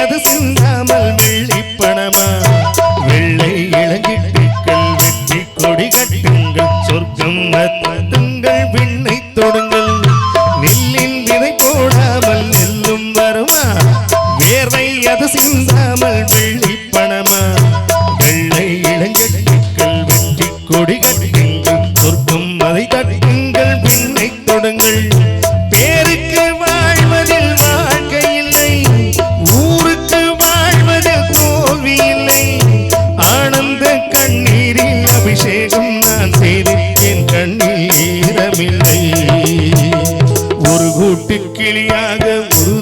அது சிந்தாமல் வெள்ளி பணமா? வெள்ளை இளங்கிட்டுக்கள் வெற்றி கொடி கட்டுங்கள் சொர்க்கம் மத்துங்கள் விண்ணை தொடுங்கள். நெல்லில் விதை போடாமல் நெல்லும் வருமா? வேர்வை அது சிந்தாமல் வெள்ளி பணமா? வெள்ளை இளங்கிட்டுக்கள் வெற்றி கொடி கட்டுங்கள் சொர்க்கம் அதை தட்டுங்கள் விண்ணை தொடுங்கள். பேருக்கு கூட்டு கிளியாக முழு